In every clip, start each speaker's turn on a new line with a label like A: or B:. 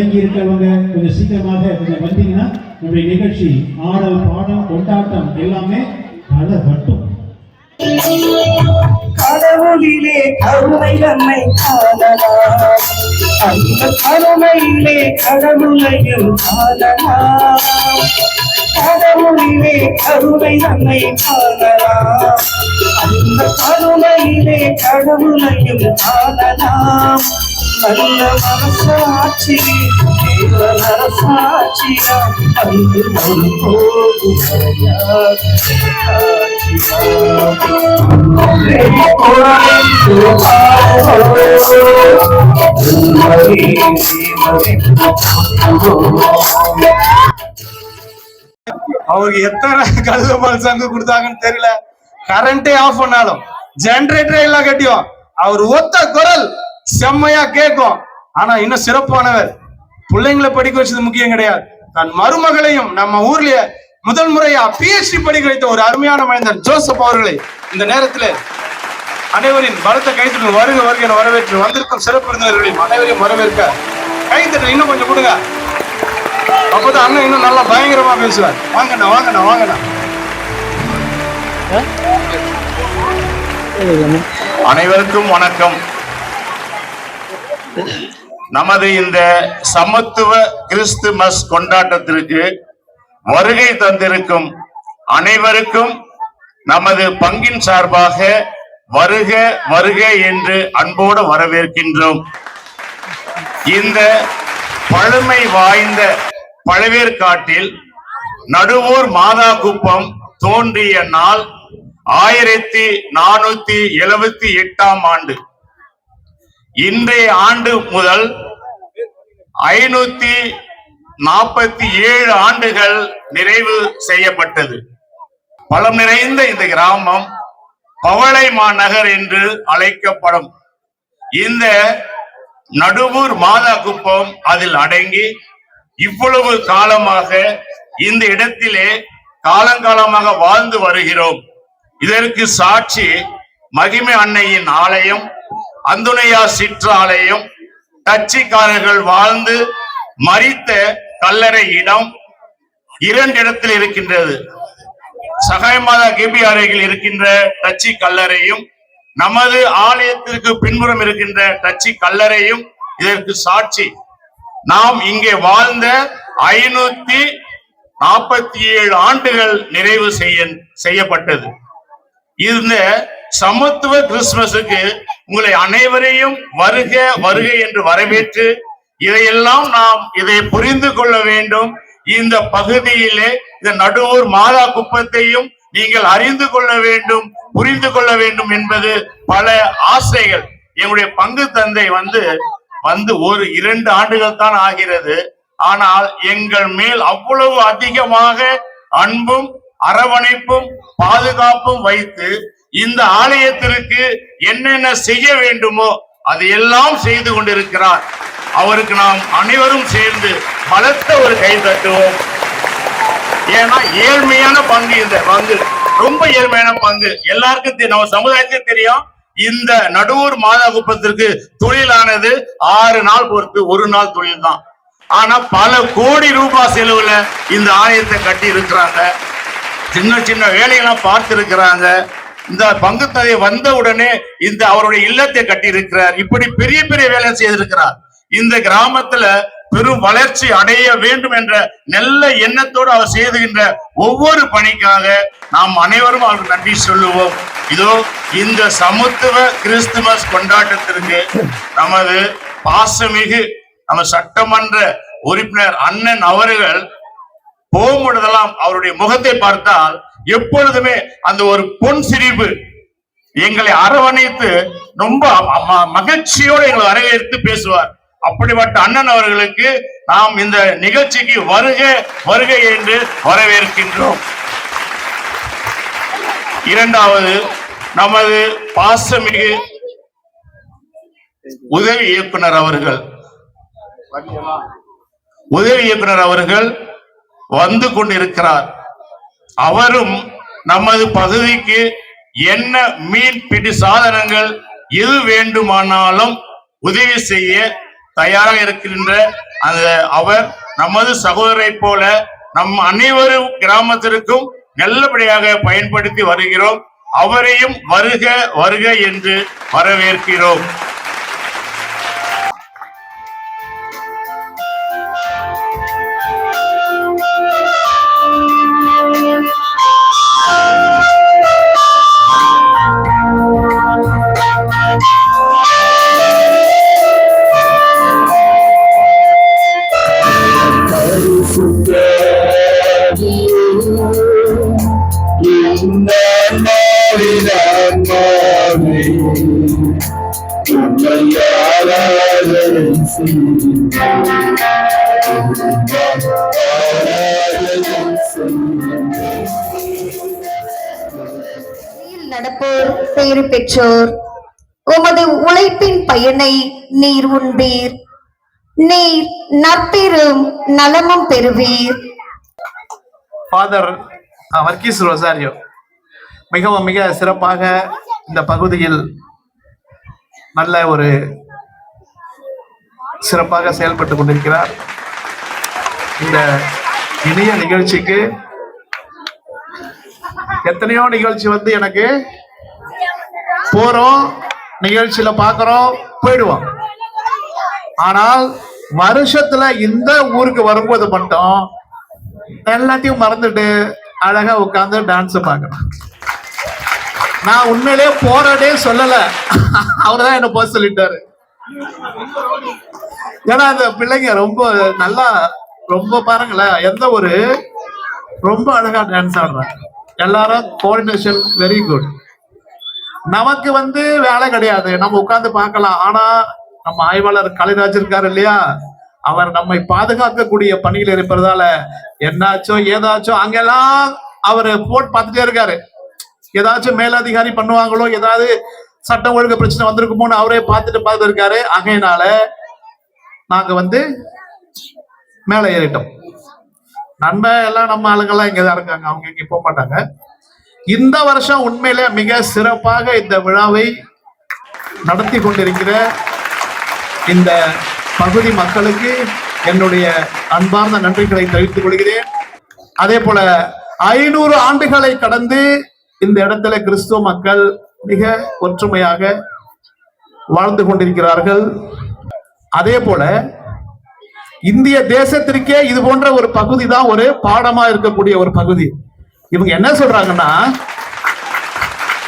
A: தொடங்கி இருக்கிறவங்க கொஞ்சம் சீக்கிரமாக கொஞ்சம் வந்தீங்கன்னா நம்முடைய நிகழ்ச்சி ஆடல் பாடம் கொண்டாட்டம் எல்லாமே பல மட்டும்
B: கடவுளிலே கருணை நம்மை காணலாம். அந்த கருணையிலே கடவுளையும் காணலாம். கடவுளிலே கருணை நம்மை காணலாம். அந்த கருணையிலே கடவுளையும் காணலாம். நல்ல மனசாட்சி தேவ நரசாட்சியா ஒரு
C: அவருக்கு எத்தனை கழுதபால் சங்கு கொடுத்தாங்கன்னு தெரியல. கரண்டே ஆஃப் பண்ணாலும் ஜென்ரேட்டரே எல்லாம் கட்டியும் அவர் ஒத்த குரல் செம்மையா கேட்கும். ஆனா இன்னும் சிறப்பானவர். பிள்ளைங்களை படிக்க வச்சது முக்கியம் கிடையாது. தன் மருமகளையும் நம்ம ஊர்லயே முதல் முறையா பிஹெச்டி படிக்க வைத்த ஒரு அருமையான மனிதன் ஜோசப் அவர்களை இந்த நேரத்துல அனைவரின் பலத்த கைத்தட்டல் வருக வருக என வரவேற்று வந்திருக்கும் சிறப்பு விருந்தினர்களையும் அனைவரையும் வரவேற்க கைத்தட்டல் இன்னும் கொஞ்சம் கொடுங்க. அப்பதான் அண்ணன் இன்னும் நல்லா பயங்கரமா பேசுவார். வாங்கண்ணா வாங்கண்ணா வாங்கண்ணா.
D: அனைவருக்கும் வணக்கம். நமது இந்த சமத்துவ கிறிஸ்துமஸ் கொண்டாட்டத்திற்கு வருகை தந்திருக்கும் அனைவருக்கும் நமது பங்கின் சார்பாக வருக வருக என்று அன்போடு வரவேற்கின்றோம். இந்த பழமை வாய்ந்த பழவேற்காட்டில் நடுவூர் மாதா குப்பம் தோன்றிய நாள் ஆயிரத்தி நானூத்தி எழுபத்தி எட்டாம் ஆண்டு. இன்றைய ஆண்டு முதல் ஐநூத்தி நாற்பத்தி ஏழு ஆண்டுகள் நிறைவு செய்யப்பட்டது. பலம் நிறைந்த இந்த கிராமம் பவளை மாநகர் என்று அழைக்கப்படும். இந்த நடுவூர் மாதா குப்பம் அதில் அடங்கி இவ்வளவு காலமாக இந்த இடத்திலே காலங்காலமாக வாழ்ந்து வருகிறோம். இதற்கு சாட்சி மகிமை அன்னையின் ஆலயம் அந்துணையா சிற்றாலயம் டச்சிக்காரர்கள் வாழ்ந்து மறித்த கல்லறை இடம் இரண்டு இடத்தில் இருக்கின்றது. சகாயமாதா கிபி அருகில் இருக்கின்ற டச்சி கல்லறையும் நமது ஆலயத்திற்கு பின்புறம் இருக்கின்ற டச்சி கல்லறையும் இதற்கு சாட்சி. நாம் இங்கே வாழ்ந்த ஐநூத்தி நாற்பத்தி ஏழு ஆண்டுகள் நிறைவு செய்ய செய்யப்பட்டது. இந்த சமத்துவ கிறிஸ்துமஸுக்கு உங்களை அனைவரையும் வருக வருக என்று வரவேற்று இதையெல்லாம் நாம் இதை புரிந்து கொள்ள வேண்டும். இந்த பகுதியிலே இந்த நடுவூர் மாதா குப்பத்தையும் நீங்கள் அறிந்து கொள்ள வேண்டும் புரிந்து கொள்ள வேண்டும் என்பது பல ஆசைகள். என்னுடைய பங்கு தந்தை வந்து வந்து ஒரு இரண்டு ஆண்டுகள் தான் ஆகிறது. ஆனால் எங்கள் மேல் அவ்வளவு அதிகமாக அன்பும் அரவணைப்பும் பாதுகாப்பும் வைத்து இந்த ஆலயத்திற்கு என்னென்ன செய்ய வேண்டுமோ அதையெல்லாம் செய்து கொண்டிருக்கிறார். அவருக்கு நாம் அனைவரும் சேர்ந்து பலத்த ஒரு கை தட்டுவோம். ஏன்னா ஏழ்மையான பங்கு இந்த பங்கு. ரொம்ப ஏழ்மையான பங்கு. எல்லாருக்கும் நம்ம சமுதாயத்துக்கு தெரியும். இந்த நடுவூர் மாதா குப்பத்திற்கு தொழிலானது ஆறு நாள் பொறுத்து ஒரு நாள் தொழில் தான் ஆனா பல கோடி ரூபாய் செலவுல இந்த ஆலயத்தை கட்டி இருக்கிறாங்க சின்ன சின்ன வேலையெல்லாம் பார்த்து இருக்கிறாங்க இந்த பங்குத்ததை வந்த உடனே இந்த அவருடைய இல்லத்தை கட்டி இருக்கிறார் இப்படி பெரிய பெரிய வேலை செய்திருக்கிறார். இந்த கிராமத்துல பெரும் வளர்ச்சி அடைய வேண்டும் என்ற நல்ல எண்ணத்தோடு அவர் செய்துகின்ற ஒவ்வொரு பணிக்காக நாம் அனைவரும் அவருக்கு நன்றி சொல்லுவோம். இதோ இந்த சமத்துவ கிறிஸ்துமஸ் கொண்டாட்டத்திற்கு நமது பாசமிகு நம்ம சட்டமன்ற உறுப்பினர் அண்ணன் அவர்கள் போகும்பொழுதெல்லாம் அவருடைய முகத்தை பார்த்தால் எப்பொழுதுமே அந்த ஒரு பொன் சிரிப்பு எங்களை அரவணைத்து ரொம்ப மகிழ்ச்சியோடு எங்களை வரவேற்று பேசுவார். அப்படிப்பட்ட அண்ணன் அவர்களுக்கு நாம் இந்த நிகழ்ச்சிக்கு வருக வருக என்று வரவேற்கின்றோம். இரண்டாவது நமது பாசமிகு உதவி இயக்குனர் அவர்கள். உதவி இயக்குனர் அவர்கள் வந்து கொண்டிருக்கிறார். அவரும் நமது பகுதிக்கு என்ன மீன் பிடி சாதனங்கள் எது வேண்டுமானாலும் உதவி செய்ய தயாராக இருக்கின்ற அந்த அவர் நமது சகோதரைப் போல நம் அனைவரும் கிராமத்திற்கும் நல்லபடியாக பயன்படுத்தி வருகிறோம். அவரையும் வருக வருக என்று வரவேற்கிறோம்.
E: வழியில் நடப்போர் பேறு பெற்றோர். உமது உழைப்பின் பயனை நீர் உண்பீர். நீர் நற்பெரும் நலமும் பெறுவீர்.
F: ஃபாதர் வர்க்கீஸ் ரொசாரியோ மிகவும் மிக சிறப்பாக இந்த பகுதியில் நல்ல ஒரு சிறப்பாக செயல்பட்டு கொண்டிருக்கிறார். இந்த இனிய நிகழ்ச்சிக்கு எத்தனையோ நிகழ்ச்சி வந்து எனக்கு போறோம் நிகழ்ச்சியில பாக்குறோம் போயிடுவோம். ஆனால் வருஷத்துல இந்த ஊருக்கு வரும்போது மட்டும் எல்லாத்தையும் மறந்துட்டு அழகா உட்காந்து டான்ஸ் பார்க்கணும். நான் உண்மையிலேயே போறதே சொல்லல. அவர்தான் என்ன போக சொல்லிட்டாரு. ஏன்னா அந்த பிள்ளைங்க ரொம்ப நல்லா ரொம்ப பாருங்களேன் எந்த ஒரு ரொம்ப அழகா டான்ஸ் ஆடுறாங்க. எல்லாரும் கோஆர்டினேஷன் வெரி குட் நமக்கு வந்து வேலை கிடையாது. நம்ம உட்கார்ந்து பார்க்கலாம். ஆனா நம்ம ஆய்வாளர் கலைராஜ் இருக்காரு இல்லையா? அவர் நம்மை பாதுகாக்கக்கூடிய பணியில் இருப்பதால என்னாச்சோ ஏதாச்சோ அங்கெல்லாம் அவர் போட் பார்த்துட்டே இருக்காரு. ஏதாச்சும் மேலதிகாரி பண்ணுவாங்களோ ஏதாவது சட்டம் ஒழுங்கு பிரச்சனை வந்திருக்குமோன்னு அவரே பார்த்துட்டு பார்த்துருக்காரு. இருக்காரு ஆகையினால நாங்க வந்து மேலே ஏறிட்டோம். நன்மை எல்லாம் நம்ம ஆளுங்கெல்லாம் இங்கதான் இருக்காங்க. அவங்க இங்க போக மாட்டாங்க. இந்த வருஷம் உண்மையில மிக சிறப்பாக இந்த விழாவை நடத்தி கொண்டிருக்கிற இந்த பகுதி மக்களுக்கு என்னுடைய அன்பார்ந்த நன்றிகளை தெரிவித்துக் கொள்கிறேன். அதே போல ஐநூறு ஆண்டுகளை கடந்து இந்த இடத்துல கிறிஸ்துவ மக்கள் மிக ஒற்றுமையாக வாழ்ந்து கொண்டிருக்கிறார்கள். அதே போல இந்திய தேசத்திற்கே இது போன்ற ஒரு பகுதி தான் ஒரு பாடமா இருக்கக்கூடிய ஒரு பகுதி. இவங்க என்ன சொல்றாங்கன்னா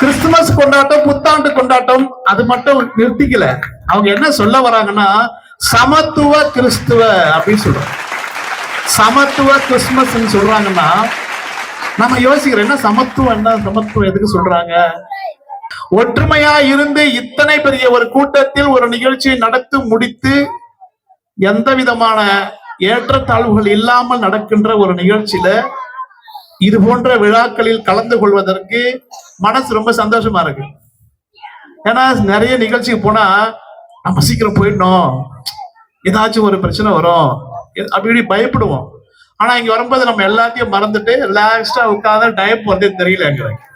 F: கிறிஸ்துமஸ் கொண்டாட்டம் புத்தாண்டு கொண்டாட்டம் அது மட்டும் நிறுத்திக்கல. அவங்க என்ன சொல்ல வராங்கன்னா சமத்துவ கிறிஸ்துவ அப்படின்னு சொல்றாங்க. சமத்துவ கிறிஸ்துமஸ் சொல்றாங்கன்னா நம்ம யோசிக்கிறோம் என்ன சமத்துவம் என்ன சமத்துவம் எதுக்கு சொல்றாங்க? ஒற்றுமையா இருந்து இத்தனை பெரிய ஒரு கூட்டத்தில் ஒரு நிகழ்ச்சியை நடத்தி முடித்து எந்த விதமான ஏற்றத்தாழ்வுகள் இல்லாமல் நடக்கின்ற ஒரு நிகழ்ச்சியில இது போன்ற விழாக்களில் கலந்து கொள்வதற்கு மனசு ரொம்ப சந்தோஷமா இருக்கு. ஏன்னா நிறைய நிகழ்ச்சிக்கு போனா நம்ம சீக்கிரம் போயிடணும். ஏதாச்சும் ஒரு பிரச்சனை வரும். அப்படி இப்படி பயப்படுவோம். ஆனா இங்க வரும்போது நம்ம எல்லாத்தையும் மறந்துட்டு ரிலாக்ஸ்டா உட்கார்ந்து டயப் வந்து தெரியல எங்களுக்கு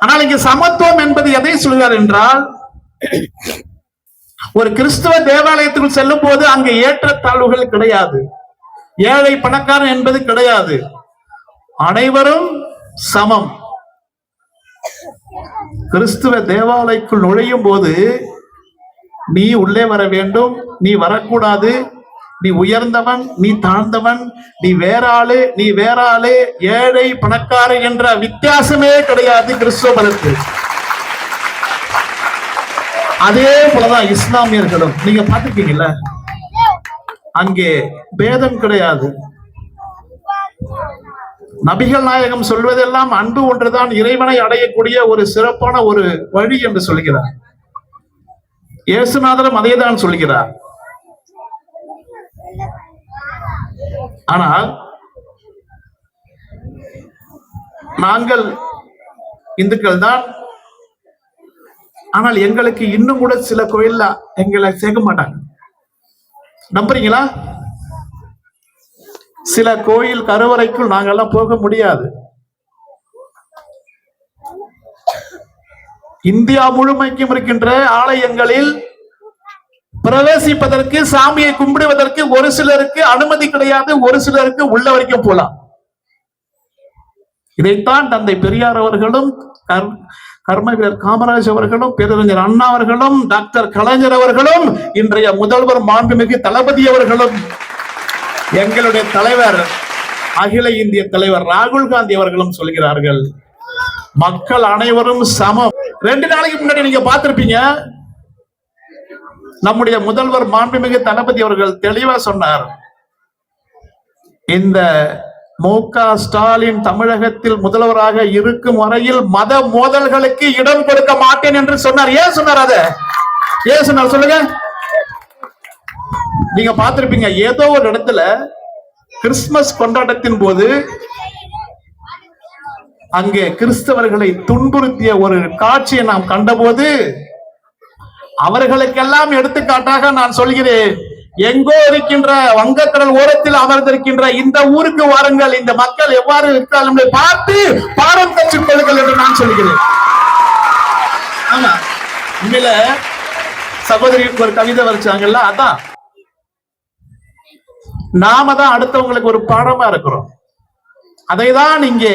F: ஆனால் இங்க சமத்துவம் என்பது எதை சொல்கிறார் என்றால் ஒரு கிறிஸ்துவ தேவாலயத்துக்குள் செல்லும் போது அங்க ஏற்றத்தாழ்வுகள் கிடையாது. ஏழை பணக்காரன் என்பது கிடையாது. அனைவரும் சமம். கிறிஸ்துவ தேவாலயக்குள் நுழையும் போது நீ உள்ளே வர வேண்டும் நீ வரக்கூடாது நீ உயர்ந்தவன் நீ தாழ்ந்தவன் நீ வேற ஆளு நீ வேற ஆளு ஏழை பணக்காரன் என்ற வித்தியாசமே கிடையாது கிறிஸ்துவ மதத்தில். அதே போலதான் இஸ்லாமியர்களும். நீங்க பாத்துக்கீங்கல்ல அங்கே பேதம் கிடையாது. நபிகள் நாயகம் சொல்வதெல்லாம் அன்பு ஒன்றுதான் இறைவனை அடையக்கூடிய ஒரு சிறப்பான ஒரு வழி என்று சொல்கிறார். இயேசுநாதரும் அதேதான் சொல்கிறார். ஆனால் நாங்கள் இந்துக்கள் தான். ஆனால் எங்களுக்கு இன்னும் கூட சில கோயில்ல எங்களை சேர்க்க மாட்டாங்க. நம்புறீங்களா? சில கோயில் கருவறைக்குள் நாங்கெல்லாம் போக முடியாது. இந்தியா முழுமைக்கும் இருக்கின்ற ஆலயங்களில் பிரவேசிப்பதற்கு சாமியை கும்பிடுவதற்கு ஒரு சிலருக்கு அனுமதி கிடையாது ஒரு சிலருக்கு உள்ள வரைக்கும் போலாம். இதைத்தான் தந்தை பெரியார் அவர்களும் கர்- கர்மவீரர் காமராஜ் அவர்களும் பேரறிஞர் அண்ணா அவர்களும் டாக்டர் கலைஞர் அவர்களும் இன்றைய முதல்வர் மாண்புமிகு தளபதி அவர்களும் எங்களுடைய தலைவர் அகில இந்திய தலைவர் ராகுல் காந்தி அவர்களும் சொல்கிறார்கள். மக்கள் அனைவரும் சமம். ரெண்டு நாளைக்கு முன்னாடி நீங்க பார்த்திருப்பீங்க நம்முடைய முதல்வர் மாண்புமிகு தளபதி அவர்கள் தெளிவா சொன்னார். இந்த மு க ஸ்டாலின் தமிழகத்தில் முதல்வராக இருக்கும் வரையில் மத மோதல்களுக்கு இடம் கொடுக்க மாட்டேன் என்று சொன்னார். ஏன் சொன்னார் அத? ஏன் சொன்னார்? சொல்லுங்க. நீங்க பார்த்திருப்பீங்க ஏதோ ஒரு இடத்துல கிறிஸ்துமஸ் கொண்டாட்டத்தின் போது அங்கே கிறிஸ்தவர்களை துன்புறுத்திய ஒரு காட்சியை நாம் கண்டபோது அவர்களுக்கெல்லாம் எடுத்துக்காட்டாக நான் சொல்கிறேன். எங்கோ இருக்கின்ற வங்கக்கடல் ஓரத்தில் அமர்ந்திருக்கின்ற இந்த ஊருக்கு வாருங்கள். இந்த மக்கள் எவ்வாறு இருக்கிறார்கள் என்பதை பார்த்து பாடம் கற்றுக் கொள்ளுங்கள் என்று நான் சொல்கிறேன். ஆமா. உண்மையில சகோதரிக்கு ஒரு கவிதை வரைச்சாங்கல்ல? அதான். நாம தான் அடுத்தவங்களுக்கு ஒரு பாடமா இருக்கிறோம். அதை தான் இங்கே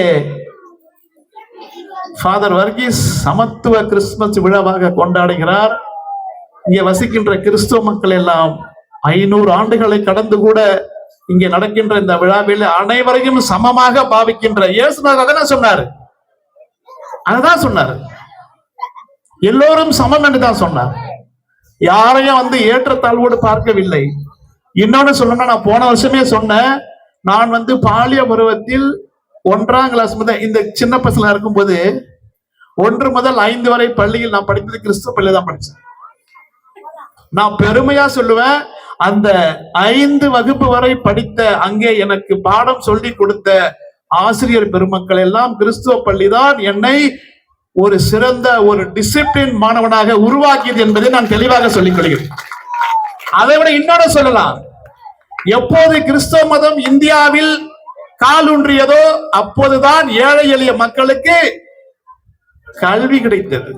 F: ஃபாதர் வர்கீஸ் சமத்துவ கிறிஸ்துமஸ் விழாவாக கொண்டாடுகிறார். இங்கே வசிக்கின்ற கிறிஸ்துவ மக்கள் எல்லாம் ஐநூறு ஆண்டுகளை கடந்து கூட இங்கே நடக்கின்ற இந்த விழாவில் அனைவரையும் சமமாக பாவிக்கின்ற இயேசுநாதர் அதான் சொன்னாரு. அதுதான் சொன்னாரு. எல்லோரும் சமம் என்று தான் சொன்னார். யாரையும் வந்து ஏற்றத்தாழ்வோடு பார்க்கவில்லை. இன்னொன்னு சொல்லணும்னா நான் போன வருஷமே சொன்னேன் நான் வந்து பாலிய பருவத்தில் ஒன்றாம் கிளாஸ் முதல் இந்த சின்ன பசங்களா இருக்கும்போது ஒன்று முதல் ஐந்து வரை பள்ளியில் நான் படித்தது கிறிஸ்துவ பள்ளி தான் படிச்சேன் நான் பெருமையா சொல்லுவேன் அந்த ஐந்து வகுப்பு வரை படித்த அங்கே எனக்கு பாடம் சொல்லி கொடுத்த ஆசிரியர் பெருமக்கள் எல்லாம் கிறிஸ்துவ பள்ளிதான் என்னை ஒரு சிறந்த ஒரு டிசிப்ளின் மாணவனாக உருவாக்கியது என்பதை நான் தெளிவாக சொல்லிக் கொள்கிறேன். அதை விட இன்னொரு சொல்லலாம். எப்போது கிறிஸ்தவ மதம் இந்தியாவில் காலூன்றியதோ அப்போதுதான் ஏழை எளிய மக்களுக்கு கல்வி கிடைத்தது.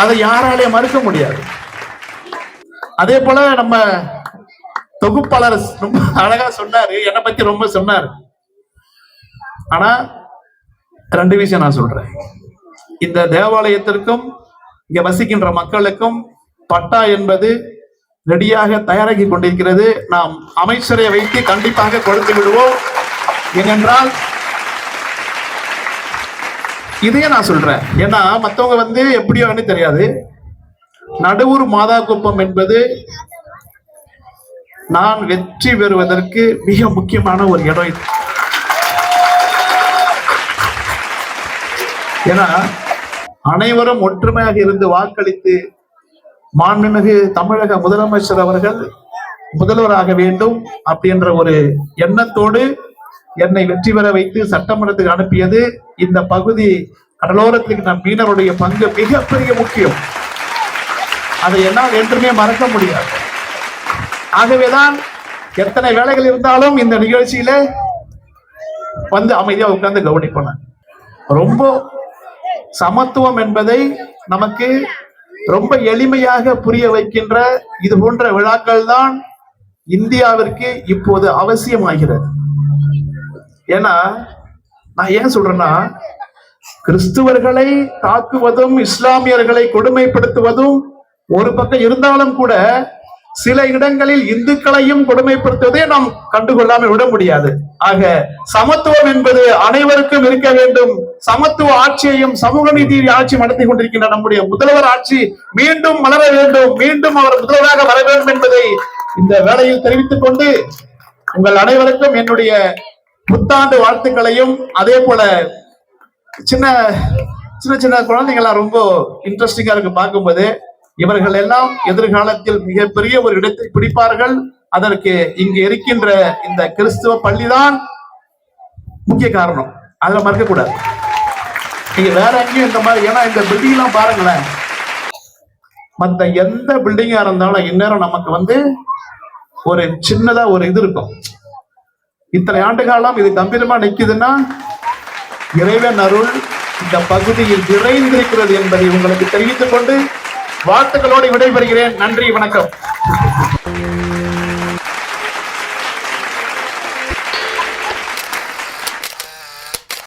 F: அதை யாராலையும் மறுக்க முடியாது. அதே போல நம்ம தொகுப்பாளர் ரொம்ப அழகா சொன்னாரு. என்னை பத்தி ரொம்ப சொன்னாரு. ஆனா ரெண்டு விஷயம் நான் சொல்றேன். இந்த தேவாலயத்திற்கும் இங்க வசிக்கின்ற மக்களுக்கும் பட்டா என்பது ரெடியாக தயாராகி கொண்டிருக்கிறது. நாம் அமைச்சரை வைத்து கண்டிப்பாக கொடுத்து விடுவோம். ஏனென்றால் இதையே நான் சொல்றேன். ஏன்னா மற்றவங்க வந்து எப்படியோன்னு தெரியாது. நடுவூர் மாதா குப்பம் என்பது நான் வெற்றி பெறுவதற்கு மிக முக்கியமான ஒரு இடம் இது. ஏன்னா அனைவரும் ஒற்றுமையாக இருந்து வாக்களித்து மாண்புமிகு தமிழக முதலமைச்சர் அவர்கள் முதல்வராக வேண்டும் அப்படின்ற ஒரு எண்ணத்தோடு என்னை வெற்றி பெற வைத்து சட்டமன்றத்துக்கு அனுப்பியது இந்த பகுதி கடலோரத்துக்கு நம் மீனவருடைய பங்கு மிகப்பெரிய முக்கியம். அதை என்னால் என்றுமே மறக்க முடியாது. ஆகவேதான் எத்தனை வேலைகள் இருந்தாலும் இந்த நிகழ்ச்சியில வந்து அமைதியாக உட்கார்ந்து கவனிப்பன. ரொம்ப சமத்துவம் என்பதை நமக்கு ரொம்ப எளிமையாக புரிய வைக்கின்ற இது போன்ற விழாக்கள் தான் இந்தியாவிற்கு இப்போது அவசியமாகிறது. ஏன்னா நான் ஏன் சொல்றேன்னா கிறிஸ்துவர்களை தாக்குவதும் இஸ்லாமியர்களை கொடுமைப்படுத்துவதும் ஒரு பக்கம் இருந்தாலும் கூட சில இடங்களில் இந்துக்களையும் கொடுமைப்படுத்துவதை நாம் கண்டுகொள்ளாமல் விட முடியாது. ஆக சமத்துவம் என்பது அனைவருக்கும் இருக்க வேண்டும். சமத்துவ ஆட்சியையும் சமூக நீதி ஆட்சி நடத்தி கொண்டிருக்கின்ற நம்முடைய முதல்வர் ஆட்சி மீண்டும் மலர வேண்டும். மீண்டும் அவர் முதல்வராக வர வேண்டும் என்பதை இந்த வேளையில் தெரிவித்துக் கொண்டு உங்கள் அனைவருக்கும் என்னுடைய புத்தாண்டு வாழ்த்துக்களையும் அதே போல சின்ன சின்ன சின்ன குழந்தைங்களாம் ரொம்ப இன்ட்ரெஸ்டிங்கா இருக்கு பார்க்கும்போது இவர்கள் எல்லாம் எதிர்காலத்தில் மிகப்பெரிய ஒரு இடத்தை பிடிப்பார்கள். அதற்கு இங்கு இருக்கின்ற இந்த கிறிஸ்துவ பள்ளிதான் முக்கிய காரணம். அதுல மறக்க கூடாது நீங்க வேற எங்கேயும் இந்த மாதிரி ஏன்னா இந்த பில்டிங் எல்லாம் பாருங்களேன். மத்த எந்த பில்டிங்கா இருந்தாலும் இந்நேரம் நமக்கு வந்து ஒரு சின்னதா ஒரு இது இருக்கும். இத்தனை ஆண்டு காலம் இது கம்பீரமா நிக்குதுன்னா இறைவன் அருள் இந்த பகுதியில் விரைந்திருக்கிறது என்பதை உங்களுக்கு தெரிவித்துக் கொண்டு வாழ்த்துக்களோடு விடைபெறுகிறேன். நன்றி வணக்கம்.